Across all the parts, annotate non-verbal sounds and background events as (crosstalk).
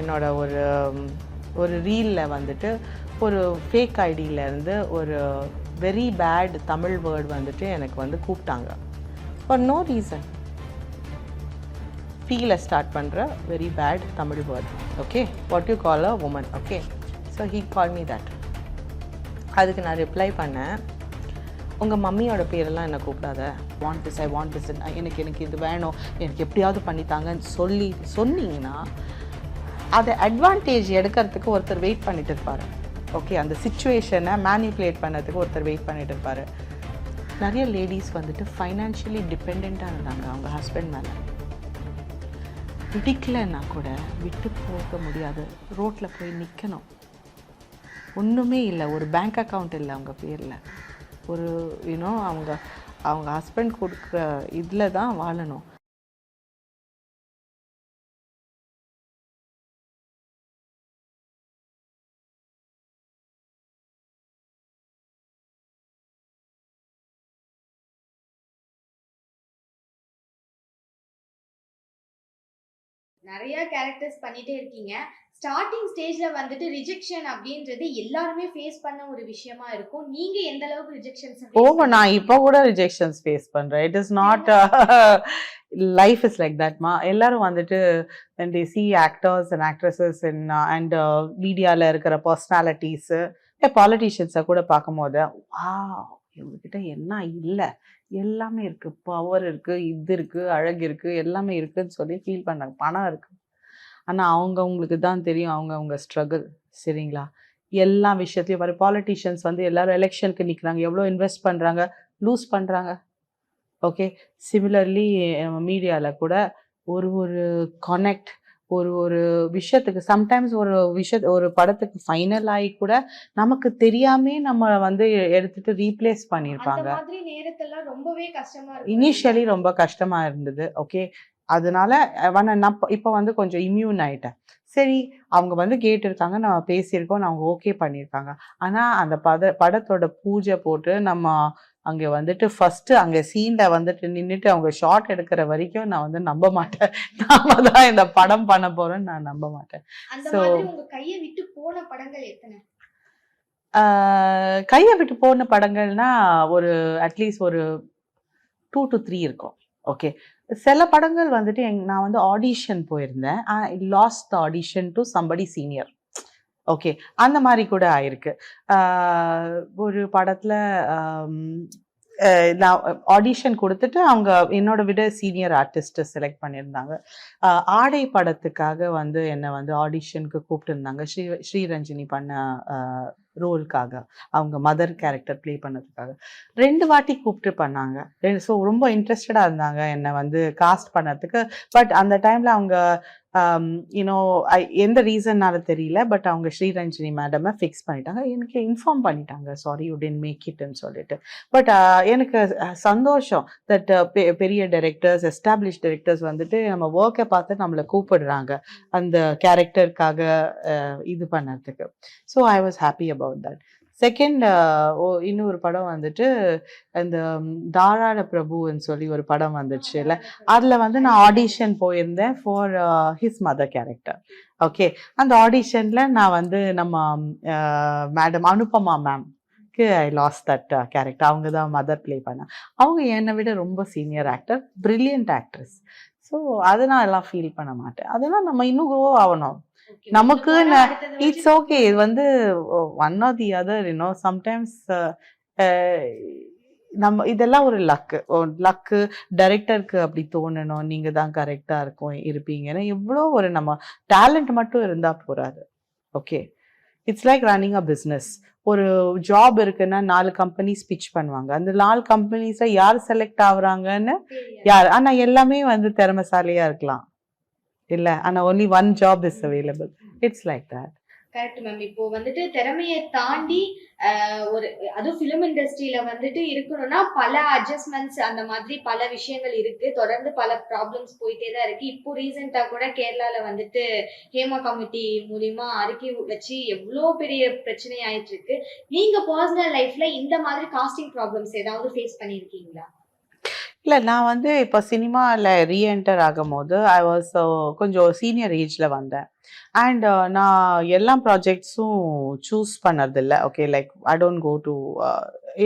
என்னோட ஒரு ஒரு ரீலில் வந்துட்டு ஒரு ஃபேக் ஐடியிலேருந்து ஒரு வெரி பேட் தமிழ் வேர்டு வந்துட்டு எனக்கு வந்து கூப்பிட்டாங்க. ஃபார் நோ ரீசன் ஃபீலை ஸ்டார்ட் பண்ணுற very bad Tamil word okay what you call a woman okay so he call me that அதுக்கு நான் ரிப்ளை பண்ணேன். உங்கள் மம்மியோட பேரெல்லாம் என்னை கூப்பிடாத? Want this I want this எனக்கு எனக்கு இது வேணும். எனக்கு எப்படியாவது பண்ணித்தாங்கன்னு சொல்லி சொன்னீங்கன்னா அதை அட்வான்டேஜ் எடுக்கிறதுக்கு ஒருத்தர் வெயிட் பண்ணிட்டு இருப்பார். ஓகே அந்த சுச்சுவேஷனை மேனிப்புலேட் பண்ணதுக்கு ஒருத்தர் வெயிட் பண்ணிட்டு இருப்பார். நிறைய லேடிஸ் வந்துட்டு ஃபைனான்ஷியலி டிபெண்ட்டாக இருந்தாங்க அவங்க ஹஸ்பண்ட் மேலே. பிடிக்கலன்னா கூட விட்டு போக முடியாது. ரோட்டில் போய் நிற்கணும் ஒன்றுமே இல்லை. ஒரு பேங்க் அக்கவுண்ட் இல்லை அவங்க பேரில். ஒரு யூனோ அவங்க அவங்க ஹஸ்பண்ட் கொடுக்குற இதில் தான் வாழணும். நிறைய கேரக்டர்ஸ் பண்ணிட்டே இருக்கீங்க. ஸ்டார்டிங் ஸ்டேஜ்ல வந்துட்டு ரிஜெக்ஷன் அப்படின்றது எல்லாருமே ஃபேஸ் பண்ண ஒரு விஷயமா இருக்கும். நீங்க எந்த அளவுக்கு ரிஜெக்ஷன்ஸ் ஓ நான் இப்போ கூட ரிஜெக்ஷன்ஸ் ஃபேஸ் பண்ணுறேன் it is not life is like தட்மா எல்லாரும் வந்துட்டு actors and actresses in uh, and uh, மீடியாவில் இருக்கிற பர்சனாலிட்டிஸு பாலிட்டிஷியன்ஸை கூட பார்க்கும்போது வா இவங்ககிட்ட என்ன இல்லை. எல்லாமே இருக்குது பவர் இருக்குது இது இருக்குது அழகு இருக்குது எல்லாமே இருக்குதுன்னு சொல்லி ஃபீல் பண்ணாங்க பணம் இருக்குது ஆனால் அவங்கவுங்களுக்கு தான் தெரியும். அவங்க அவங்க ஸ்ட்ரகிள் சரிங்களா? எல்லா விஷயத்தையும் பாரு பாலிட்டிஷியன்ஸ் வந்து எல்லாரும் எலெக்ஷனுக்கு நிற்கிறாங்க எவ்வளோ இன்வெஸ்ட் பண்ணுறாங்க லூஸ் பண்ணுறாங்க ஓகே சிமிலர்லி நம்ம மீடியாவில் கூட ஒரு ஒரு கனெக்ட் ஒரு ஒரு விஷயத்துக்கு சம்டைம்ஸ் ஒரு விஷய ஒரு படத்துக்கு ஃபைனல் ஆகி கூட நமக்கு தெரியாமே நம்ம வந்து எடுத்துட்டு ரீப்ளேஸ் பண்ணியிருப்பாங்க ரொம்பவே கஷ்டமா இனிஷியலி ரொம்ப கஷ்டமா இருந்தது ஓகே அதனால நான் இப்போ வந்து கொஞ்சம் இம்யூன் ஆயிட்டேன். சரி அவங்க வந்து கேட்டிருக்காங்க. நம்ம பேசியிருக்கோம். அவங்க ஓகே பண்ணியிருக்காங்க. ஆனா அந்த பத படத்தோட பூஜை போட்டு நம்ம அங்க வந்துட்டு ஃபர்ஸ்ட் அங்க சீன்ல வந்துட்டு நின்னுட்டு அவங்க ஷார்ட் எடுக்கிற வரைக்கும் நான் வந்து நம்ப மாட்டேன். (laughs) நாம தான் இந்த படம் பண்ண போறோம்னு நான் நம்ப மாட்டேன். உங்க கையை விட்டு போன படங்கள் எத்தனை? கையை விட்டு போன படங்கள்னா ஒரு அட்லீஸ்ட் ஒரு டூ டு த்ரீ இருக்கும். ஓகே சில படங்கள் வந்துட்டு எங் நான் வந்து ஆடிஷன் போயிருந்தேன். I lost the audition to somebody senior okay அந்த மாதிரி கூட ஆயிருக்கு. ஒரு படத்தில் நான் ஆடிஷன் கொடுத்துட்டு அவங்க என்னோட விட சீனியர் ஆர்டிஸ்ட்டை செலக்ட் பண்ணியிருந்தாங்க. ஆடை படத்துக்காக வந்து என்னை வந்து ஆடிஷனுக்கு கூப்பிட்டுருந்தாங்க. ஸ்ரீ ஸ்ரீரஞ்சினி பண்ண ரோலுக்காக அவங்க மதர் கேரக்டர் ப்ளே பண்ணதுக்காக. ரெண்டு வாட்டி கூப்பிட்டு பண்ணாங்க. ஸோ ரொம்ப இன்ட்ரெஸ்டடாக இருந்தாங்க என்னை வந்து காஸ்ட் பண்ணதுக்கு. பட் அந்த டைமில் அவங்க um, யூனோ எந்த ரீசன்னால தெரியல பட் அவங்க ஸ்ரீரஞ்சினி மேடமை ஃபிக்ஸ் பண்ணிட்டாங்க. எனக்கு இன்ஃபார்ம் பண்ணிட்டாங்க. சாரி யூ டென்ட் மேக் இட்னு சொல்லிட்டு. பட் uh, எனக்கு சந்தோஷம் தட் uh, பெரிய டைரக்டர்ஸ் எஸ்டாப்ளிஷ் டைரக்டர்ஸ் வந்துட்டு நம்ம ஒர்க்கை பார்த்து நம்மளை கூப்பிடுறாங்க. அந்த கேரக்டருக்காக இது பண்ணுறதுக்கு so I was happy about that second uh, இன்னொரு படம் வந்துட்டு அந்த தாராள பிரபுன்னு சொல்லி ஒரு படம் வந்துச்சுல்ல அதில் வந்து நான் ஆடிஷன் போயிருந்தேன் for his mother character okay அந்த ஆடிஷன்ல நான் வந்து நம்ம madam Anupama ma'am I lost that character அவங்க தான் மதர் ப்ளே பண்ண. அவங்க என்னை விட ரொம்ப senior actor brilliant actress so அதை நான் எல்லாம் ஃபீல் பண்ண மாட்டேன். அதெல்லாம் நம்ம இன்னும் க்ரோ ஆகணும். நமக்கு இட்ஸ் ஓகே இது வந்து one or the other you know sometimes நம்ம இதெல்லாம் ஒரு லக்கு லக்கு டைரக்டருக்கு அப்படி தோணணும். நீங்க தான் கரெக்டா இருக்கும் இருப்பீங்கன்னு எவ்வளோ ஒரு நம்ம டேலண்ட் மட்டும் இருந்தா போறாது. Okay it's like running a business ஒரு ஜாப் இருக்குன்னா நாலு கம்பெனிஸ் பிச் பண்ணுவாங்க. அந்த நாலு கம்பெனிஸ்ல யார் செலக்ட் ஆகுறாங்கன்னு. யார்? ஆனா எல்லாமே வந்து திறமைசாலியா இருக்கலாம். இல்ல ஆனால் only one job is available it's like that correct ma'am இப்போ வந்துட்டு திறமையை தாண்டி ஆஹ், ஒரு அதுவும் ஃபிலிம் இண்டஸ்ட்ரியில வந்துட்டு இருக்கணும்னா பல அட்ஜஸ்ட்மெண்ட்ஸ் அந்த மாதிரி பல விஷயங்கள் இருக்கு. தொடர்ந்து பல ப்ராப்ளம்ஸ் போயிட்டே தான் இருக்கு. இப்போ ரீசெண்டா கூட கேரளால வந்துட்டு ஹேமா கமிட்டி மூலியமா அறிக்கை வச்சு எவ்வளோ பெரிய பிரச்சனை ஆயிட்டு இருக்கு. நீங்க பர்சனல் லைஃப்ல இந்த மாதிரி காஸ்டிங் ப்ராப்ளம்ஸ் ஏதாவது ஃபேஸ் பண்ணியிருக்கீங்களா? இல்லை நான் வந்து இப்போ சினிமாவில் ரீஎன்டர் ஆகும்போது ஐ வாஸ் uh, கொஞ்சம் சீனியர் ஏஜில் வந்தேன். அண்ட் uh, நான் எல்லா ப்ராஜெக்ட்ஸும் சூஸ் பண்ணதில்ல. Okay like I don't go to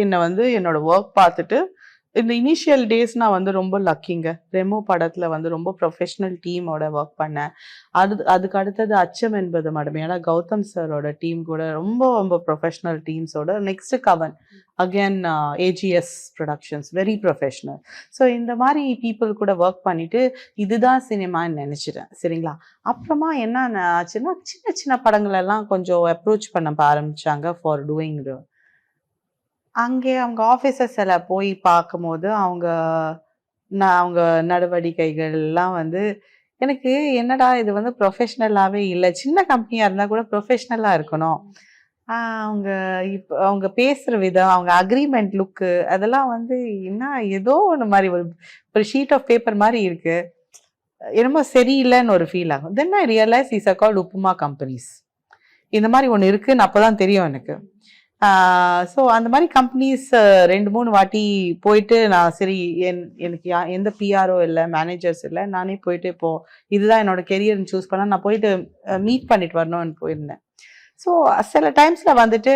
என்னை வந்து என்னோட ஒர்க் பார்த்துட்டு இந்த இனிஷியல் டேஸ் நான் வந்து ரொம்ப லக்கிங்க ரெமோ படத்துல வந்து ரொம்ப ப்ரொஃபஷனல் டீமோட ஒர்க் பண்ணேன். அது அதுக்கு அடுத்தது அச்சம் என்பது மேடம் ஏன்னா கௌதம் சாரோட டீம் கூட ரொம்ப ரொம்ப ப்ரொஃபஷனல் டீம்ஸோட நெக்ஸ்ட் கவன். Again AGS productions very professional so இந்த மாதிரி பீப்புள் கூட ஒர்க் பண்ணிட்டு இதுதான் சினிமான்னு நினச்சிட்டேன். சரிங்களா? அப்புறமா என்ன ஆச்சுன்னா சின்ன சின்ன படங்கள் எல்லாம் கொஞ்சம் அப்ரோச் பண்ண ஆரம்பிச்சாங்க ஃபார் டூயிங் அங்கே அவங்க ஆஃபீஸர்ஸில் போய் பார்க்கும்போது அவங்க நான் அவங்க நடவடிக்கைகள் எல்லாம் வந்து எனக்கு என்னடா இது வந்து ப்ரொஃபஷ்னலாகவே இல்லை. சின்ன கம்பெனியாக இருந்தால் கூட ப்ரொஃபஷ்னலாக இருக்கணும். அவங்க இப்போ அவங்க பேசுகிற விதம் அவங்க அக்ரிமெண்ட் லுக்கு அதெல்லாம் வந்து என்ன ஏதோ ஒன்று மாதிரி ஒரு ஒரு ஷீட் ஆஃப் பேப்பர் மாதிரி இருக்குது என்னமோ சரியில்லைன்னு ஒரு ஃபீல் ஆகும். Then I realise is a called upma companies இந்த மாதிரி ஒன்று இருக்குன்னு அப்போ தான் தெரியும் எனக்கு. ஸோ அந்த மாதிரி கம்பெனிஸ் ரெண்டு மூணு வாட்டி போயிட்டு நான் சரி என் எனக்கு யா- எந்த பிஆரோ இல்லை மேனேஜர்ஸ் இல்லை நானே போயிட்டு இப்போ இதுதான் என்னோட கெரியர்னு சூஸ் பண்ண நான் போயிட்டு மீட் பண்ணிட்டு வரணும்னு போயிருந்தேன். ஸோ சில டைம்ஸில் வந்துட்டு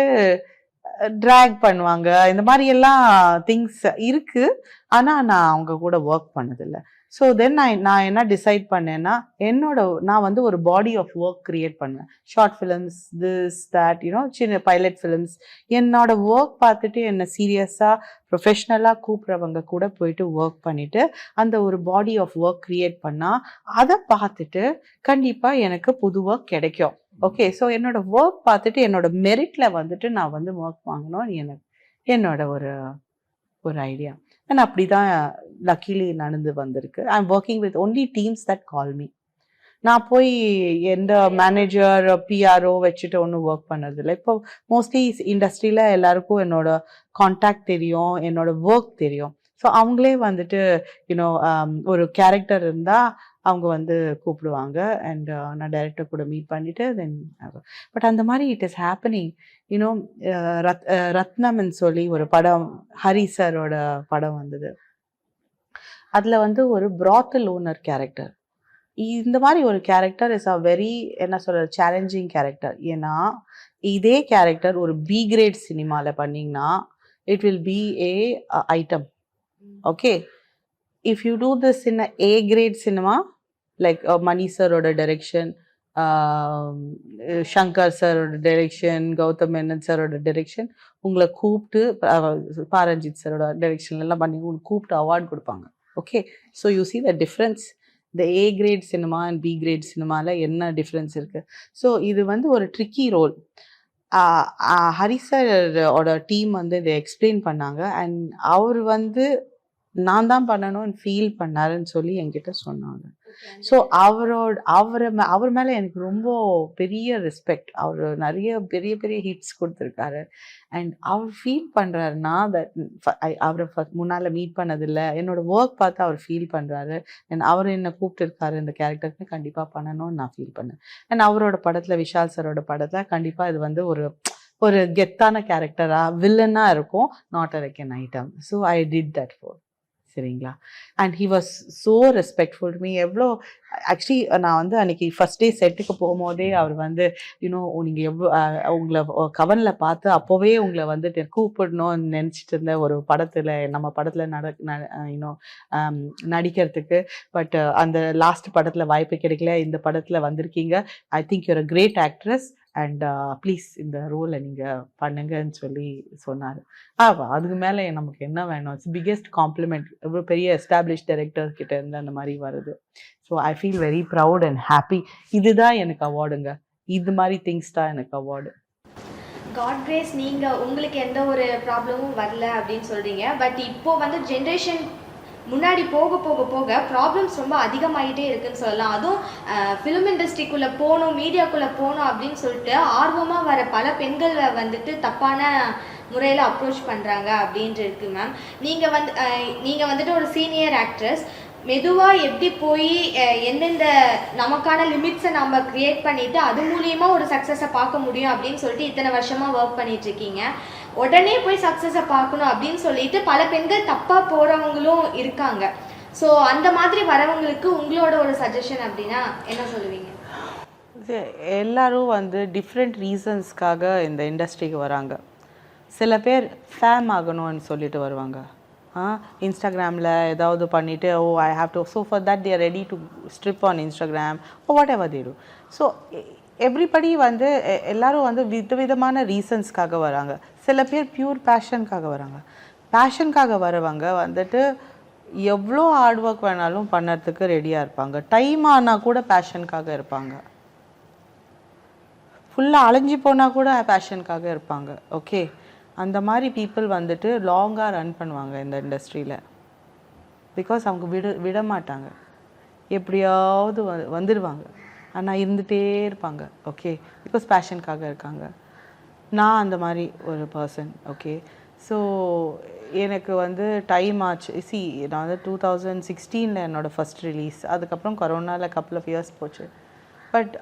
ட்ராக் பண்ணுவாங்க இந்த மாதிரி எல்லாம் திங்ஸ் இருக்குது ஆனால் நான் அவங்க கூட ஒர்க் பண்ணதில்லை. ஸோ தென் நான் நான் என்ன டிசைட் பண்ணேன்னா என்னோட நான் வந்து ஒரு பாடி ஆஃப் ஒர்க் கிரியேட் பண்ணுவேன். Short films this that you know சின்ன பைலட் ஃபிலிம்ஸ் என்னோட ஒர்க் பார்த்துட்டு என்னை சீரியஸாக ப்ரொஃபஷ்னலாக கூப்பிட்றவங்க கூட போயிட்டு ஒர்க் பண்ணிவிட்டு அந்த ஒரு பாடி ஆஃப் ஒர்க் க்ரியேட் பண்ணால் அதை பார்த்துட்டு கண்டிப்பாக எனக்கு புது ஒர்க் கிடைக்கும். ஓகே ஸோ என்னோட ஒர்க் பார்த்துட்டு என்னோட மெரிட்டில் வந்துட்டு நான் வந்து ஒர்க் வாங்கணும்னு எனக்கு என்னோட ஒரு ஒரு ஐடியா அண்ட் அப்படி தான் லக்கிலி நடந்து வந்திருக்கு. I am working with only teams that call me நான் போய் எந்த மேனேஜர் பிஆர்ஓ வச்சுட்டு ஒன்றும் ஒர்க் பண்ணதில்லை. இப்போ மோஸ்ட்லி இண்டஸ்ட்ரியில் எல்லாருக்கும் என்னோட காண்டாக்ட் தெரியும் என்னோட ஒர்க் தெரியும். ஸோ அவங்களே வந்துட்டு யூனோ um, ஒரு கேரக்டர் இருந்தால் அவங்க வந்து கூப்பிடுவாங்க. அண்ட் நான் டைரக்டர் கூட மீட் பண்ணிட்டு தென் பட் அந்த மாதிரி it is happening you know Rath ah ரத்னம்னு சொல்லி ஒரு படம் ஹரி சாரோட படம் வந்தது. அதில் வந்து ஒரு brothel ஓனர் கேரக்டர் இந்த மாதிரி ஒரு கேரக்டர் இஸ் அ வெரி என்ன சொல்ற சேலஞ்சிங் கேரக்டர் ஏன்னா இதே கேரக்டர் ஒரு பி கிரேட் சினிமாவில் பண்ணீங்கன்னா it will be a item okay if you do this in a great cinema like Mani சரோட direction Shankar சரோட டைரெக்ஷன் கௌதம் மேனன் சரோட டைரெக்ஷன் உங்களை கூப்பிட்டு பாரஞ்சித் சரோட டைரெக்ஷன் எல்லாம் பண்ணி உங்களுக்கு கூப்பிட்டு அவார்ட் கொடுப்பாங்க. Okay so you see the difference இந்த A grade cinema and B grade சினிமாவில் என்ன டிஃப்ரென்ஸ் இருக்குது ஸோ இது வந்து ஒரு ட்ரிக்கி ரோல் ஹரிசரோட டீம் வந்து இதை எக்ஸ்பிளைன் பண்ணாங்க. அண்ட் அவர் வந்து நான் தான் பண்ணணும்னு ஃபீல் பண்ணாருன்னு சொல்லி என்கிட்ட சொன்னாங்க. ஸோ அவரோட அவரை அவர் மேலே எனக்கு ரொம்ப பெரிய ரெஸ்பெக்ட் அவர் நிறைய பெரிய பெரிய ஹிட்ஸ் கொடுத்துருக்காரு. அண்ட் அவர் ஃபீல் பண்ணுறாருன்னா தட் அவரை முன்னால மீட் பண்ணதில்லை. என்னோட ஒர்க் பார்த்து அவர் ஃபீல் பண்ணுறாரு அண்ட் அவர் என்னை கூப்பிட்டுருக்காரு இந்த கேரக்டருக்கு கண்டிப்பாக பண்ணணும்னு நான் ஃபீல் பண்ணேன். அண்ட் அவரோட படத்தில் விஷால் சரோட படத்தில் கண்டிப்பாக இது வந்து ஒரு ஒரு கெத்தான கேரக்டராக வில்லனாக இருக்கும். Not a reckon item so I did that for சரிங்களா? And he was so respectful me எவ்வளோ ஆக்சுவலி நான் வந்து அன்னைக்கு ஃபர்ஸ்ட் டே செட்டுக்கு போகும்போதே அவர் வந்து யூனோ நீங்கள் எவ்வளோ உங்களை கவனில் பார்த்து அப்போவே உங்களை வந்துட்டு கூப்பிடணும்னு நினச்சிட்டு இருந்த ஒரு படத்தில் நம்ம படத்தில் நட யூனோ நடிக்கிறதுக்கு. பட் அந்த லாஸ்ட் படத்தில் வாய்ப்பு கிடைக்கல. இந்த படத்தில் வந்திருக்கீங்க. I think your a great actress and please இந்த ரோலை நீங்கள் பண்ணுங்கன்னு சொல்லி சொன்னார். ஆ அதுக்கு மேலே நமக்கு என்ன வேணும்? இட்ஸ் பிக்கெஸ்ட் காம்ப்ளிமெண்ட் எவ்வளோ பெரிய எஸ்டாப்ளிஷ் டைரக்டர் கிட்ட இருந்து அந்த மாதிரி வருது so I feel very proud and happy இதுதான் எனக்கு அவார்டுங்க இது மாதிரி திங்ஸ் தான் எனக்கு அவார்டு காட் கிரேஸ் நீங்கள் உங்களுக்கு எந்த ஒரு ப்ராப்ளமும் வரல அப்படின்னு சொல்கிறீங்க பட் இப்போ வந்து ஜென்ரேஷன் முன்னாடி போக போக போக ப்ராப்ளம்ஸ் ரொம்ப அதிகமாகிட்டே இருக்குன்னு சொல்லலாம். அதுவும் ஃபிலிம் இண்டஸ்ட்ரிக்குள்ளே போகணும் மீடியாக்குள்ளே போகணும் அப்படின்னு சொல்லிட்டு ஆர்வமாக வர பல பெண்களை வந்துட்டு தப்பான முறையில் அப்ரோச் பண்ணுறாங்க அப்படின்ட்டு இருக்கு மேம் நீங்கள் வந்து நீங்கள் வந்துட்டு ஒரு சீனியர் ஆக்ட்ரஸ் மெதுவாக எப்படி போய் எந்தெந்த நமக்கான லிமிட்ஸை நம்ம க்ரியேட் பண்ணிவிட்டு அது மூலியமாக ஒரு சக்ஸஸை பார்க்க முடியும் அப்படின்னு சொல்லிட்டு இத்தனை வருஷமாக ஒர்க் பண்ணிகிட்ருக்கீங்க உடனே போய் சக்ஸஸை பார்க்கணும் அப்படின்னு சொல்லிட்டு பல பெண்கள் தப்பாக போகிறவங்களும் இருக்காங்க. ஸோ அந்த மாதிரி வரவங்களுக்கு உங்களோட ஒரு சஜஷன் அப்படின்னா என்ன சொல்லுவீங்க? எல்லாரும் வந்து டிஃப்ரெண்ட் ரீசன்ஸ்க்காக இந்த இண்டஸ்ட்ரிக்கு வராங்க. சில பேர் ஃபேம் ஆகணும்னு சொல்லிட்டு வருவாங்க. ஆ இன்ஸ்டாகிராமில் ஏதாவது பண்ணிவிட்டு ஓ I have to so for that there ready to strip on Instagram oh whatever தேடும் ஸோ எவ்ரிபடி வந்து எ- எல்லாரும் வந்து விதவிதமான ரீசன்ஸ்க்காக வராங்க. சில பேர் பியூர் பேஷனுக்காக வராங்க. பேஷனுக்காக வரவங்க வந்துட்டு எவ்வளோ ஹார்ட் ஒர்க் வேணாலும் பண்ணுறதுக்கு ரெடியாக இருப்பாங்க. டைம் ஆனால் கூட பேஷனுக்காக இருப்பாங்க. ஃபுல்லாக அலைஞ்சு போனால் கூட பேஷனுக்காக இருப்பாங்க. ஓகே அந்த மாதிரி பீப்புள் வந்துட்டு லாங்காக ரன் பண்ணுவாங்க இந்த இண்டஸ்ட்ரியில் பிகாஸ் அவங்க விட விட மாட்டாங்க எப்படியாவது வ வந்துடுவாங்க ஆனால் இருந்துகிட்டே இருப்பாங்க ஓகே பிகாஸ் பேஷனுக்காக இருக்காங்க. நான் அந்த மாதிரி ஒரு பர்சன் ஓகே ஸோ எனக்கு வந்து டைம் ஆச்சு. சி நான் வந்து டூ தௌசண்ட் சிக்ஸ்டீனில் என்னோடய ஃபஸ்ட் ரிலீஸ் அதுக்கப்புறம் கொரோனாவில் கப்பல் ஆஃப் இயர்ஸ் போச்சு. பட்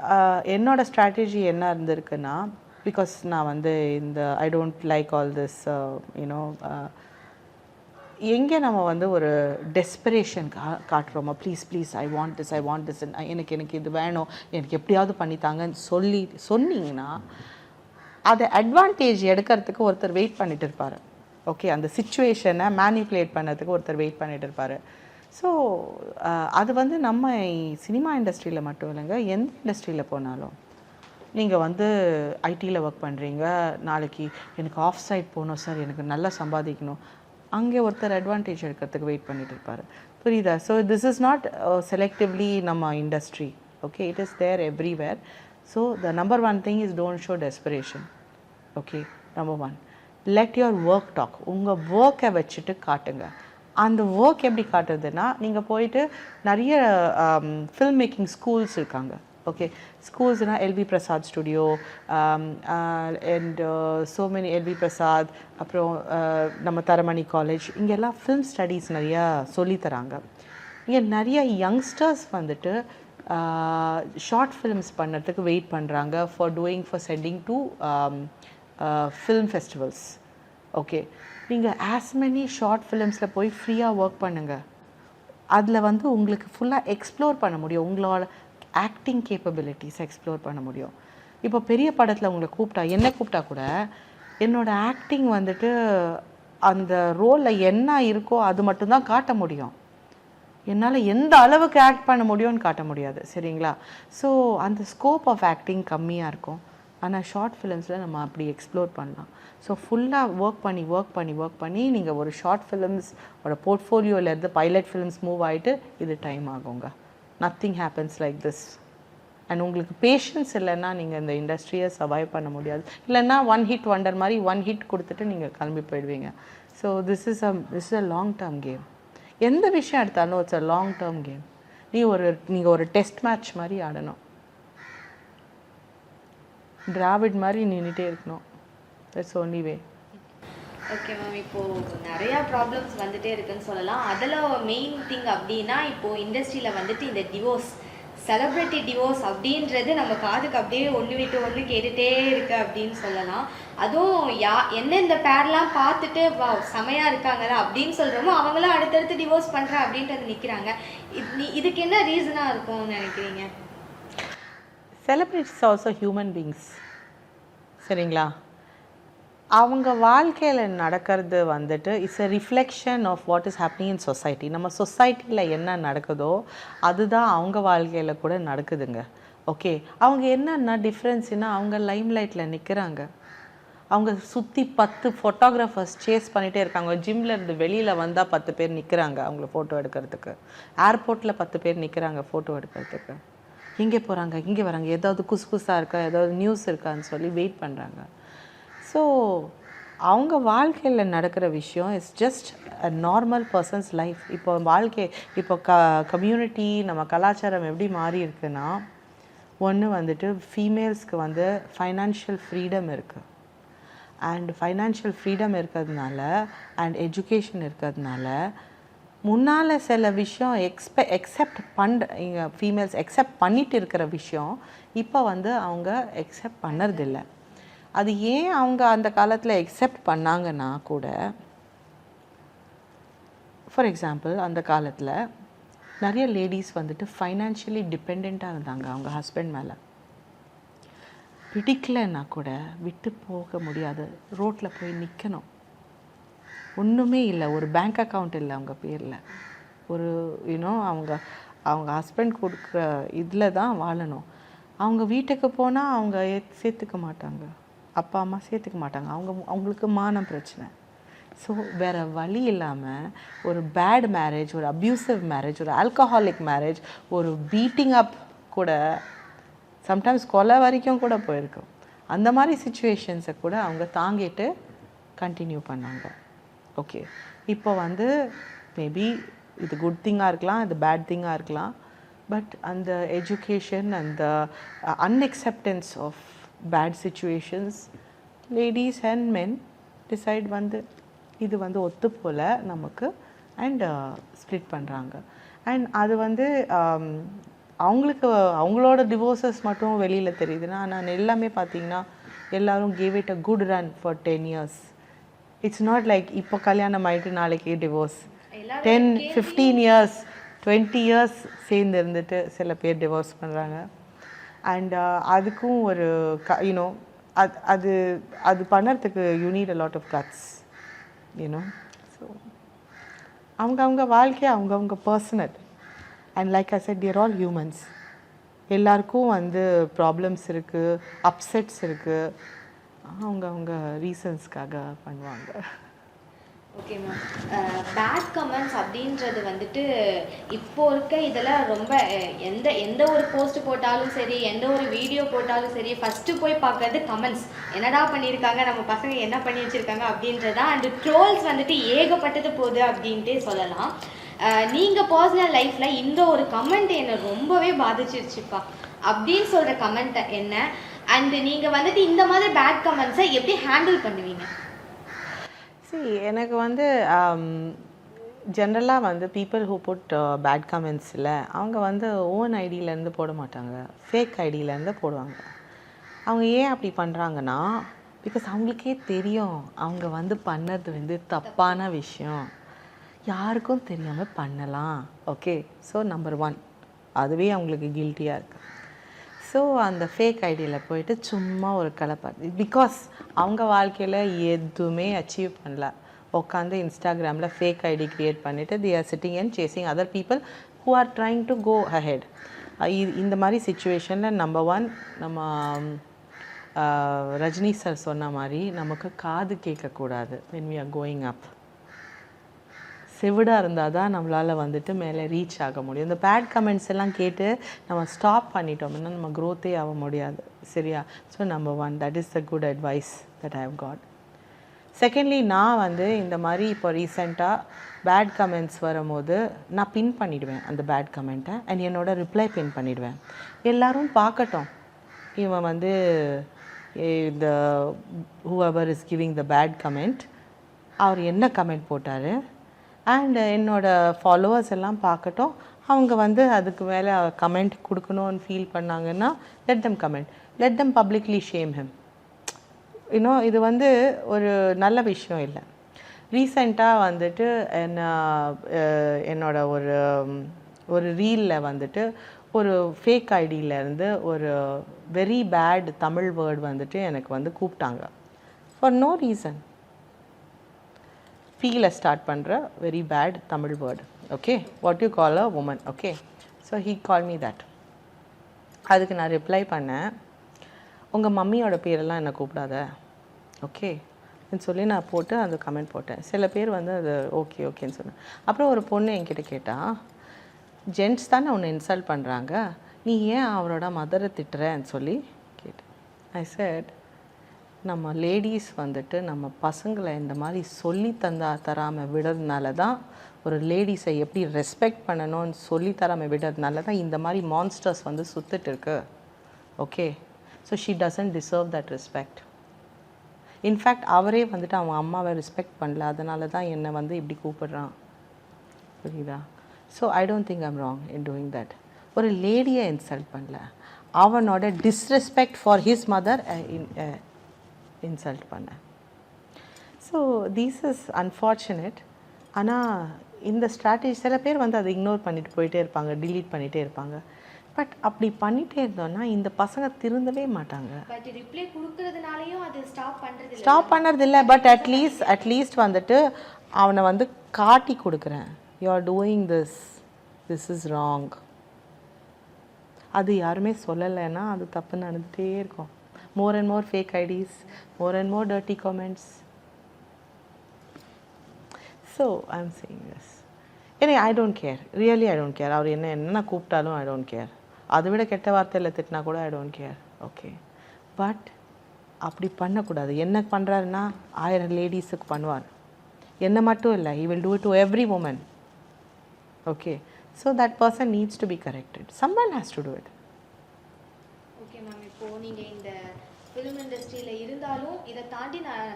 என்னோடய ஸ்ட்ராட்டஜி என்ன இருந்திருக்குன்னா பிகாஸ் நான் வந்து இந்த I don't like all this you know எங்கே நம்ம வந்து ஒரு டெஸ்பிரேஷன் கா காட்டுறோமோ? Please please I want this I want this எனக்கு எனக்கு இது வேணும். எனக்கு எப்படியாவது பண்ணித்தாங்கன்னு சொல்லி சொன்னீங்கன்னா அதை அட்வான்டேஜ் எடுக்கிறதுக்கு ஒருத்தர் வெயிட் பண்ணிட்டு இருப்பார். ஓகே அந்த சுச்சுவேஷனை மேனிப்புலேட் பண்ணதுக்கு ஒருத்தர் வெயிட் பண்ணிட்டு இருப்பார். ஸோ அது வந்து நம்ம சினிமா இண்டஸ்ட்ரியில் மட்டும் இல்லைங்க. எந்த இண்டஸ்ட்ரியில் போனாலும் நீங்கள் வந்து ஐடியில் ஒர்க் பண்ணுறீங்க நாளைக்கு எனக்கு ஆஃப் சைட் போகணும் சார் எனக்கு நல்லா சம்பாதிக்கணும். அங்கே ஒருத்தர் அட்வான்டேஜ் எடுக்கிறதுக்கு வெயிட் பண்ணிட்டு இருப்பார். புரியுதா? So this is not selectively நம்ம industry okay it is there everywhere so the number one thing is don't show desperation okay number one let your work talk உங்கள் ஒர்க்கை வச்சுட்டு காட்டுங்க. அந்த ஒர்க் எப்படி காட்டுறதுன்னா நீங்கள் போயிட்டு நிறைய ஃபில்ம் மேக்கிங் ஸ்கூல்ஸ் இருக்காங்க. Okay ஸ்கூல்ஸ்னால் LV Prasad studio and so many LV Prasad அப்புறம் uh, நம்ம தரமணி காலேஜ் இங்கெல்லாம் ஃபிலிம் ஸ்டடீஸ் நிறையா சொல்லித் தராங்க. இங்கே நிறைய யங்ஸ்டர்ஸ் வந்துட்டு ஷார்ட் ஃபிலிம்ஸ் பண்ணுறதுக்கு வெயிட் பண்ணுறாங்க for doing for sending to film festivals okay நீங்கள் ஆஸ் மெனி ஷார்ட் ஃபிலிம்ஸில் போய் ஃப்ரீயாக ஒர்க் பண்ணுங்கள் அதில் வந்து உங்களுக்கு ஃபுல்லாக எக்ஸ்ப்ளோர் பண்ண முடியும். உங்களோட ஆக்டிங் கேப்பபிலிட்டிஸ் எக்ஸ்ப்ளோர் பண்ண முடியும். இப்போ பெரிய படத்தில் உங்களை கூப்பிட்டா என்ன கூப்பிட்டா கூட என்னோடய ஆக்டிங் வந்துட்டு அந்த ரோலில் என்ன இருக்கோ அது மட்டும்தான் காட்ட முடியும். என்னால் எந்த அளவுக்கு ஆக்ட் பண்ண முடியும்னு காட்ட முடியாது சரிங்களா? ஸோ அந்த ஸ்கோப் ஆஃப் ஆக்டிங் கம்மியாக இருக்கும். ஆனால் ஷார்ட் ஃபிலிம்ஸில் நம்ம அப்படி எக்ஸ்ப்ளோர் பண்ணலாம். ஸோ ஃபுல்லாக ஒர்க் பண்ணி ஒர்க் பண்ணி ஒர்க் பண்ணி நீங்கள் ஒரு ஷார்ட் ஃபிலிம்ஸோட போர்ட்ஃபோலியோவிலேருந்து பைலட் ஃபிலிம்ஸ் மூவ் ஆகிட்டு இது டைம் ஆகுங்க. Nothing happens like this and உங்களுக்கு பேஷன்ஸ் இல்லைன்னா நீங்கள் இந்த இண்டஸ்ட்ரியை சர்வைவ் பண்ண முடியாது. இல்லைன்னா ஒன் ஹிட் வண்டர் மாதிரி ஒன் ஹிட் கொடுத்துட்டு நீங்கள் கிளம்பி போயிடுவீங்க. So this is a this is a long term game எந்த விஷயம் எடுத்தாலும் it's a long term game நீ ஒரு நீங்கள் ஒரு டெஸ்ட் மேட்ச் மாதிரி ஆடணும். டிராவிட் மாதிரி நின்றுட்டே இருக்கணும். That's only way okay ma'am இப்போ நிறைய ப்ராப்ளம்ஸ் வந்துட்டே இருக்குன்னு சொல்லலாம். அதில் மெயின் திங் அப்படின்னா இப்போ இண்டஸ்ட்ரியில் வந்துட்டு இந்த டிவோர்ஸ் செலிப்ரிட்டி டிவோர்ஸ் அப்படின்றது நம்ம காதுக்கு அப்படியே ஒன்று விட்டு ஒன்று கேட்டுட்டே இருக்கு அப்படின்னு சொல்லலாம். அதுவும் யா எந்தெந்த பேர்லாம் பார்த்துட்டு வா செமையாக இருக்காங்கல்ல அப்படின்னு சொல்கிறோமோ அவங்களாம் அடுத்தடுத்து டிவோர்ஸ் பண்ணுறேன் அப்படின்றது நிற்கிறாங்க இதுக்கு என்ன ரீசனாக இருக்கும்னு நினைக்கிறீங்க? செலிப்ரிட்டிஸ் ஆல்சோ ஹியூமன் பீங்ஸ் சரிங்களா? அவங்க வாழ்க்கையில் நடக்கிறது வந்துட்டு it's a reflection of what is happening in society நம்ம சொசைட்டியில் என்ன நடக்குதோ அதுதான் அவங்க வாழ்க்கையில் கூட நடக்குதுங்க. ஓகே அவங்க என்னென்ன டிஃப்ரென்ஸ்னா அவங்க லைம் லைட்டில் நிற்கிறாங்க அவங்க சுற்றி பத்து ஃபோட்டோகிராஃபர்ஸ் சேஸ் பண்ணிகிட்டே இருக்காங்க. ஜிம்ல இருந்து வெளியில் வந்தால் பத்து பேர் நிற்கிறாங்க அவங்கள ஃபோட்டோ எடுக்கிறதுக்கு. ஏர்போர்ட்டில் பத்து பேர் நிற்கிறாங்க ஃபோட்டோ எடுக்கிறதுக்கு. இங்கே போகிறாங்க இங்கே வராங்க. ஏதாவது குசு குசாக இருக்கா? ஏதாவது நியூஸ் இருக்கான்னு சொல்லி வெயிட் பண்ணுறாங்க ஸோ அவங்க வாழ்க்கையில் நடக்கிற விஷயம் is just a normal person's life இப்போ வாழ்க்கை இப்போ க கம்யூனிட்டி நம்ம கலாச்சாரம் எப்படி மாறி இருக்குன்னா ஒன்று வந்துட்டு ஃபீமேல்ஸ்க்கு வந்து ஃபைனான்ஷியல் ஃப்ரீடம் இருக்குது அண்ட் ஃபைனான்ஷியல் ஃப்ரீடம் இருக்கிறதுனால அண்ட் எஜுகேஷன் இருக்கிறதுனால முன்னால் சில விஷயம் எக்ஸ்பெ எக்ஸெப்ட் பண்ற இங்கே ஃபீமேல்ஸ் எக்ஸெப்ட் பண்ணிட்டு இருக்கிற விஷயம் இப்போ வந்து அவங்க எக்ஸெப்ட் பண்ணறதில்ல. அது ஏன் அவங்க அந்த காலத்தில் எக்ஸெப்ட் பண்ணாங்கன்னா கூட ஃபார் எக்ஸாம்பிள் அந்த காலத்தில் நிறைய லேடிஸ் வந்துட்டு ஃபைனான்ஷியலி டிபெண்ட்டாக இருந்தாங்க அவங்க ஹஸ்பண்ட் மேலே. பிடிக்கலைன்னா கூட விட்டு போக முடியாது. ரோட்டில் போய் நிற்கணும் ஒன்றுமே இல்லை. ஒரு பேங்க் அக்கவுண்ட் இல்லை அவங்க பேரில். ஒரு யூனோ அவங்க அவங்க ஹஸ்பண்ட் கொடுக்குற இதில் தான் வாழணும். அவங்க வீட்டுக்கு போனால் அவங்க சேர்த்துக்க மாட்டாங்க. அப்பா அம்மா சேர்த்துக்க மாட்டாங்க. அவங்க அவங்களுக்கு மானம் பிரச்சனை. ஸோ வேறு வழி இல்லாமல் ஒரு பேட் மேரேஜ் ஒரு அப்யூசிவ் மேரேஜ் ஒரு ஆல்கஹாலிக் மேரேஜ் ஒரு பீட்டிங் அப் கூட சம்டைம்ஸ் கொலை வரைக்கும் கூட போயிருக்கும். அந்த மாதிரி சுச்சுவேஷன்ஸை கூட அவங்க தாங்கிட்டு கண்டினியூ பண்ணாங்க. ஓகே இப்போ வந்து மேபி இது குட் திங்காக இருக்கலாம் இது பேட் திங்காக இருக்கலாம். பட் அந்த எஜுகேஷன் அந்த unacceptance of bad situations ladies and men decide வந்து இது வந்து ஒத்து போல நமக்கு அண்ட் ஸ்ப்ளிட் பண்ணுறாங்க அண்ட் அது வந்து um, அவங்களுக்கு அவங்களோட டிவோர்சஸ் மட்டும் வெளியில் தெரியுதுன்னா நான் எல்லாமே பார்த்தீங்கன்னா எல்லாரும் gave it a good run for ten years it's not like இப்போ கல்யாணம் ஆயிட்டு நாளைக்கு divorce ten fifteen years twenty years சேர்ந்து இருந்துட்டு சில பேர் டிவோர்ஸ் பண்ணுறாங்க அண்ட் uh, அதுக்கும் ஒரு க யூனோ அது அது அது பண்ணுறதுக்கு you need a lot of guts you know so அவங்க அவங்க வாழ்க்கையை அவங்கவுங்க personal and like I said dear all humans எல்லாருக்கும் வந்து ப்ராப்ளம்ஸ் இருக்குது அப்செட்ஸ் இருக்குது அவங்க அவங்க ரீசன்ஸ்க்காக பண்ணுவாங்க. ஓகே மேம் பேட் கமெண்ட்ஸ் அப்படின்றது வந்துட்டு இப்போ இருக்க இதில் ரொம்ப எந்த எந்த ஒரு போஸ்ட் போட்டாலும் சரி எந்த ஒரு வீடியோ போட்டாலும் சரி ஃபஸ்ட்டு போய் பார்க்கறது கமெண்ட்ஸ் என்னடா பண்ணியிருக்காங்க? நம்ம பசங்க என்ன பண்ணி வச்சுருக்காங்க? அப்படின்றதா அண்ட் ட்ரோல்ஸ் வந்துட்டு ஏகப்பட்டது போகுது அப்படின்ட்டு சொல்லலாம். நீங்கள் பர்சனல் லைஃப்பில் இந்த ஒரு கமெண்ட் என்னை ரொம்பவே பாதிச்சிருச்சுப்பா. அப்படின்னு சொல்கிற கமெண்ட் என்ன? அண்ட் நீங்கள் வந்துட்டு இந்த மாதிரி பேட் கமெண்ட்ஸை எப்படி ஹேண்டில் பண்ணுவீங்க? சரி எனக்கு வந்து um, ஜென்ரலாக வந்து பீப்புள் ஹூ புட் பேட் கமெண்ட்ஸில் அவங்க வந்து ஓன் ஐடியிலேருந்து போட மாட்டாங்க. ஃபேக் ஐடியிலேருந்து போடுவாங்க. அவங்க ஏன் அப்படி பண்ணுறாங்கன்னா பிகாஸ் அவங்களுக்கே தெரியும். அவங்க வந்து பண்ணது வந்து தப்பான விஷயம். யாருக்கும் தெரியாமல் பண்ணலாம். ஓகே ஸோ நம்பர் ஒன் அதுவே அவங்களுக்கு கில்ட்டியாக இருக்குது ஸோ அந்த ஃபேக் ஐடியில் போயிட்டு சும்மா ஒரு கலப்பாடு பிகாஸ் அவங்க வாழ்க்கையில் எதுவுமே அச்சீவ் பண்ணல. உட்காந்து இன்ஸ்டாகிராமில் ஃபேக் ஐடி க்ரியேட் பண்ணிவிட்டு they are sitting and chasing other people who are trying to go ahead இது இந்த மாதிரி சுச்சுவேஷனில் நம்பர் ஒன் நம்ம ரஜினி சார் சொன்ன மாதிரி நமக்கு காது கேட்கக்கூடாது when we are going up செவிடாக இருந்தால் தான் நம்மளால் வந்துட்டு மேலே ரீச் ஆக முடியும். இந்த பேட் கமெண்ட்ஸ் எல்லாம் கேட்டு நம்ம ஸ்டாப் பண்ணிட்டோம்னா நம்ம க்ரோத்தே ஆக முடியாது. சரியா? So number one that is the good advice that I have got secondly நான் வந்து இந்த மாதிரி இப்போ ரீசெண்டாக பேட் கமெண்ட்ஸ் வரும்போது நான் பின் பண்ணிவிடுவேன் அந்த பேட் கமெண்ட்டை அண்ட் என்னோட ரிப்ளை பின் பண்ணிவிடுவேன் எல்லோரும் பார்க்கட்டும். இவன் வந்து இந்த whoever is giving the bad comment அவர் என்ன கமெண்ட் போட்டார்? அண்ட் என்னோட ஃபாலோவர்ஸ் எல்லாம் பார்க்கட்டும் அவங்க வந்து அதுக்கு மேலே கமெண்ட் கொடுக்கணும்னு ஃபீல் பண்ணாங்கன்னா let them comment let them publicly shame him இன்னும் இது வந்து ஒரு நல்ல விஷயம் இல்லை. ரீசெண்டாக வந்துட்டு என்ன என்னோட ஒரு ஒரு ரீலில் வந்துட்டு ஒரு ஃபேக் ஐடியிலேருந்து ஒரு வெரி பேட் தமிழ் வேர்டு வந்துட்டு எனக்கு வந்து கூப்பிட்டாங்க. ஃபார் நோ ரீசன் ஃபீலை ஸ்டார்ட் பண்ணுற very bad Tamil word okay what you call a woman okay so he call me that அதுக்கு நான் ரிப்ளை பண்ணேன். உங்கள் மம்மியோட பேரெல்லாம் என்னை கூப்பிடாத? ஓகே சொல்லி நான் போட்டு அந்த கமெண்ட் போட்டேன். சில பேர் வந்து அது ஓகே ஓகேன்னு சொன்னேன் அப்புறம் ஒரு பொண்ணு என்கிட்ட கேட்டால் ஜென்ட்ஸ் தானே உன்னை இன்சல்ட் பண்ணுறாங்க நீ ஏன் அவரோட மதரை திட்டுறேன்னு சொல்லி கேட்டேன். ஐ செட் நம்ம லேடிஸ் வந்துட்டு நம்ம பசங்களை இந்த மாதிரி சொல்லி தந்தா தராமல் விடுறதுனால தான் ஒரு லேடிஸை எப்படி ரெஸ்பெக்ட் பண்ணணும்னு சொல்லி தராமல் விடுறதுனால தான் இந்த மாதிரி மான்ஸ்டர்ஸ் வந்து சுத்துட்டு இருக்கு. Okay so she doesn't deserve that respect in fact அவரே வந்துட்டு அவன் அம்மாவை ரெஸ்பெக்ட் பண்ணல. அதனால தான் என்னை வந்து இப்படி கூப்பிடுறான். புரியுதா? So I don't think I'm wrong in doing that ஒரு லேடியை இன்சல்ட் பண்ணல. அவனோட disrespect for his mother insult பண்ணேன் ஸோ தீஸ் இஸ் அன்ஃபார்ச்சுனேட் ஆனால் இந்த ஸ்ட்ராட்டஜி சில பேர் வந்து அதை இக்னோர் பண்ணிட்டு போயிட்டே இருப்பாங்க delete பண்ணிகிட்டே இருப்பாங்க. பட் அப்படி பண்ணிகிட்டே இருந்தோம்னா இந்த பசங்க திருந்தவே மாட்டாங்க. ஸ்டாப் பண்ணுறது இல்லை பட் அட்லீஸ்ட் அட்லீஸ்ட் வந்துட்டு அவனை வந்து காட்டி கொடுக்குறேன். You are doing this this is wrong அது யாருமே சொல்லலைன்னா அது தப்பு நடந்துகிட்டே இருக்கும். More and more fake IDs more and more dirty comments so I am saying this எனக்கு I don't care really I don't care அவர் என்ன என்ன கூப்பிட்டாலும் ஐ டோன்ட் கேர் அதை விட கெட்ட வார்த்தையில் திட்டினா கூட I don't care okay but அப்படி பண்ணக்கூடாது. என்ன பண்ணுறாருன்னா ஆயிரம் லேடிஸுக்கு பண்ணுவார். என்ன மட்டும் இல்லை. He do do it woman okay so that person needs person needs to be corrected. Someone has to okay ma'am இப்போது நீங்கள் இந்த ஃபிலிம் இண்டஸ்ட்ரியில் இருந்தாலும் இதை தாண்டி நான்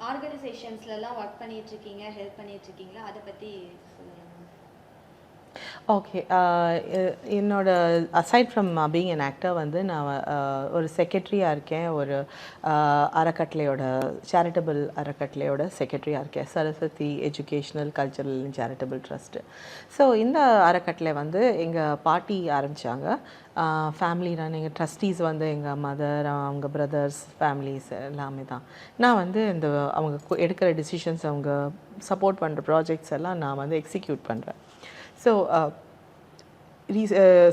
ஆர்கனைசேஷன்ஸ்லலாம் ஒர்க் பண்ணிகிட்ருக்கீங்க இருக்கீங்க ஹெல்ப் பண்ணிகிட்ருக்கீங்களா அதை பற்றி ஓகே uh, uh, என்னோட aside from being an actor வந்து நான் uh, ஒரு செக்ரட்டரியாக இருக்கேன். ஒரு அறக்கட்டளையோட சேரிட்டபிள் அறக்கட்டளையோட செக்ரட்டரியாக இருக்கேன். Saraswathi educational cultural and charitable trust so இந்த அறக்கட்டளை வந்து எங்கள் பாட்டி ஆரம்பித்தாங்க ஃபேமிலி ரன் எங்கள் ட்ரஸ்டீஸ் வந்து எங்கள் மதர் அவங்க பிரதர்ஸ் ஃபேமிலிஸ் எல்லாமே தான். நான் வந்து இந்த அவங்க எடுக்கிற டிசிஷன்ஸ் அவங்க சப்போர்ட் பண்ணுற ப்ராஜெக்ட்ஸ் எல்லாம் நான் வந்து எக்ஸிக்யூட் பண்ணுறேன் so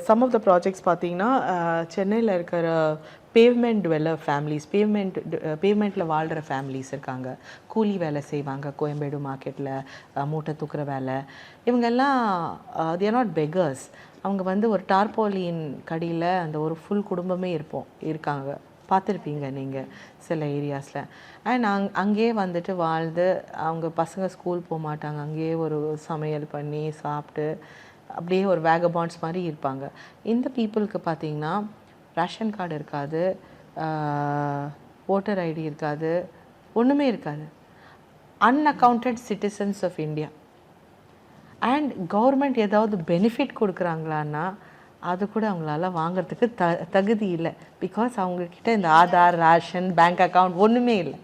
some of the projects பார்த்தீங்கன்னா uh, சென்னையில் இருக்கிற பேவ்மெண்ட் டுவெல்லர் ஃபேமிலிஸ் பேவ்மெண்ட் பேவ்மெண்ட்டில் வாழ்கிற ஃபேமிலிஸ் இருக்காங்க. கூலி வேலை செய்வாங்க கோயம்பேடு மார்க்கெட்டில் மூட்டை தூக்குற வேலை. இவங்கெல்லாம் தேர் நாட் பெகர்ஸ் அவங்க வந்து ஒரு டார்போலியின் கடியில் அந்த ஒரு ஃபுல் குடும்பமே இருப்போம் இருக்காங்க. பார்த்துருப்பீங்க நீங்கள் சில ஏரியாஸில் அண்ட் அங் அங்கேயே வந்துட்டு வாழ்ந்து அவங்க பசங்க ஸ்கூல் போக மாட்டாங்க. அங்கேயே ஒரு சமையல் பண்ணி சாப்பிட்டு அப்படியே ஒரு வேகபாண்ட்ஸ் மாதிரி இருப்பாங்க. இந்த பீப்புளுக்கு பார்த்தீங்கன்னா ரேஷன் கார்டு இருக்காது ஓட்டர் ஐடி இருக்காது ஒன்றுமே இருக்காது. Unaccounted citizens of India and government ஏதாவது பெனிஃபிட் கொடுக்குறாங்களான்னா அது கூட அவங்களால வாங்கிறதுக்கு த தகுதி இல்லை. பிகாஸ் அவங்கக்கிட்ட இந்த ஆதார் ரேஷன் பேங்க் அக்கவுண்ட் ஒன்றுமே இல்லை.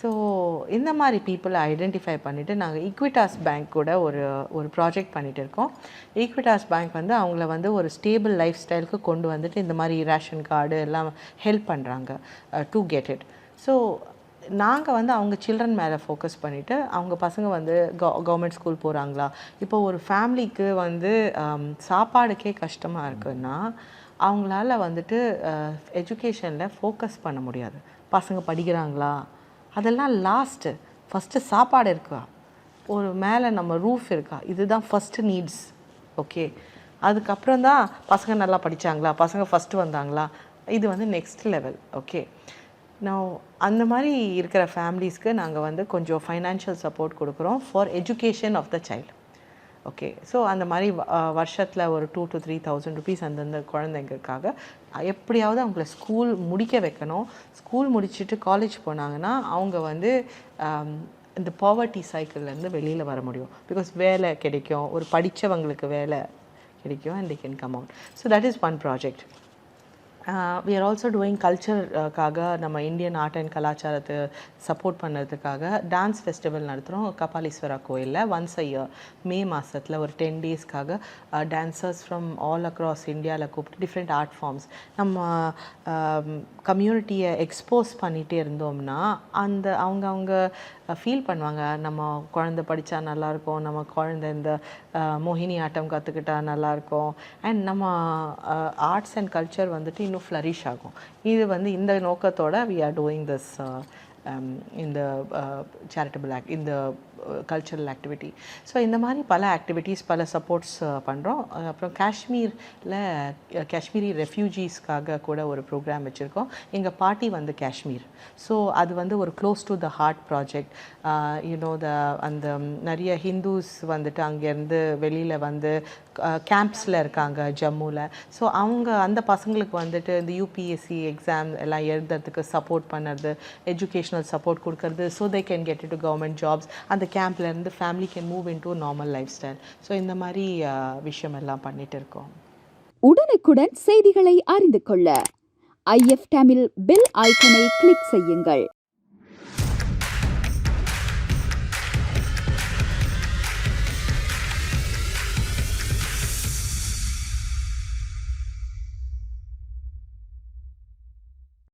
ஸோ இந்த மாதிரி பீப்புளை ஐடென்டிஃபை பண்ணிவிட்டு நாங்கள் ஈக்விட்டாஸ் பேங்க் கூட ஒரு ஒரு ப்ராஜெக்ட் பண்ணிகிட்டு இருக்கோம். ஈக்விட்டாஸ் பேங்க் வந்து அவங்கள வந்து ஒரு ஸ்டேபிள் லைஃப் ஸ்டைலுக்கு கொண்டு வந்துட்டு இந்த மாதிரி ரேஷன் கார்டு எல்லாம் ஹெல்ப் பண்ணுறாங்க டு கெட் இட் ஸோ நாங்கள் வந்து அவங்க சில்ட்ரன் மேலே ஃபோக்கஸ் பண்ணிவிட்டு அவங்க பசங்க வந்து கவர்மெண்ட் ஸ்கூல் போகிறாங்களா இப்போ ஒரு ஃபேமிலிக்கு வந்து um, சாப்பாடுக்கே கஷ்டமாக இருக்குன்னா அவங்களால வந்துட்டு uh, எஜுகேஷனில் ஃபோக்கஸ் பண்ண முடியாது. பசங்க படிக்கிறாங்களா? அதெல்லாம் லாஸ்ட்டு ஃபஸ்ட்டு சாப்பாடு இருக்கா? ஒரு மேலே நம்ம ரூஃப் இருக்கா? இதுதான் ஃபஸ்ட்டு நீட்ஸ் ஓகே அதுக்கப்புறம் தான் பசங்க நல்லா படிச்சாங்களா? பசங்க ஃபஸ்ட்டு வந்தாங்களா? இது வந்து நெக்ஸ்ட் லெவல் ஓகே நான் அந்த மாதிரி இருக்கிற ஃபேமிலிஸ்க்கு நாங்கள் வந்து கொஞ்சம் ஃபைனான்ஷியல் சப்போர்ட் கொடுக்குறோம் for education of the child okay so அந்த மாதிரி வருஷத்தில் ஒரு two to three thousand rupees அந்தந்த குழந்தைங்களுக்காக எப்படியாவது அவங்கள ஸ்கூல் முடிக்க வைக்கணும். ஸ்கூல் முடிச்சுட்டு காலேஜ் போனாங்கன்னா அவங்க வந்து இந்த பாவர்ட்டி சைக்கிள்லேருந்து வெளியில் வர முடியும். பிகாஸ் வேலை கிடைக்கும் ஒரு படித்தவங்களுக்கு வேலை கிடைக்கும் and they can come out so that is one project we are also doing கல்ச்சருக்காக நம்ம இந்தியன் ஆர்ட் அண்ட் கலாச்சாரத்தை சப்போர்ட் பண்ணுறதுக்காக டான்ஸ் ஃபெஸ்டிவல் நடத்துகிறோம் கபாலீஸ்வரா கோயிலில் ஒன்ஸ் அ இயர் மே மாதத்தில் ஒரு டென் டேஸ்க்காக டான்சர்ஸ் ஃப்ரம் ஆல் அக்ராஸ் இந்தியாவில் கூப்பிட்டு டிஃப்ரெண்ட் ஆர்ட் ஃபார்ம்ஸ் நம்ம கம்யூனிட்டியை எக்ஸ்போஸ் பண்ணிகிட்டே இருந்தோம்னா அந்த அவங்க அவங்க ஃபீல் பண்ணுவாங்க. நம்ம குழந்த படித்தா நல்லாயிருக்கும். நம்ம குழந்த இந்த மோகினி ஆட்டம் கற்றுக்கிட்டா நல்லாயிருக்கும். அண்ட் நம்ம ஆர்ட்ஸ் அண்ட் கல்ச்சர் வந்துட்டு இன்னும் ஃப்ளரிஷ் ஆகும். இது வந்து இந்த நோக்கத்தோட வி ஆர் டூயிங் திஸ் இந்த சேரிட்டபிள் ஆக்ட் இந்த கல்ச்சரல் ஆக்டிவிட்டி ஸோ இந்த மாதிரி பல ஆக்டிவிட்டீஸ் பல சப்போர்ட்ஸ் uh, பண்ணுறோம் அப்புறம் காஷ்மீரில் காஷ்மீரி ரெஃப்யூஜிஸ்க்காக கூட ஒரு ப்ரோக்ராம் வச்சுருக்கோம். எங்கள் பாட்டி வந்து காஷ்மீர். ஸோ அது வந்து ஒரு close to the heart project you know the அந்த நிறைய ஹிந்துஸ் வந்துட்டு அங்கேருந்து வெளியில் வந்து கேம்ப்ஸில் இருக்காங்க ஜம்முவில் ஸோ அவங்க அந்த பசங்களுக்கு வந்துட்டு இந்த யூபிஎஸ்சி எக்ஸாம் எல்லாம் எழுதுறதுக்கு சப்போர்ட் பண்ணுறது எஜுகேஷனல் எமோஷ்னல் சப்போர்ட் கொடுக்கறது so they can get to government jobs அந்த கேம்ப்லேருந்து family can move in to normal lifestyle so இந்த மாதிரி விஷயம் எல்லாம் பண்ணிட்டு இருக்கோம். உடனுக்குடன் செய்திகளை அறிந்து கொள்ள ஐஎஃப் தமிழ் பெல் ஐக்கனை கிளிக் செய்யுங்கள்.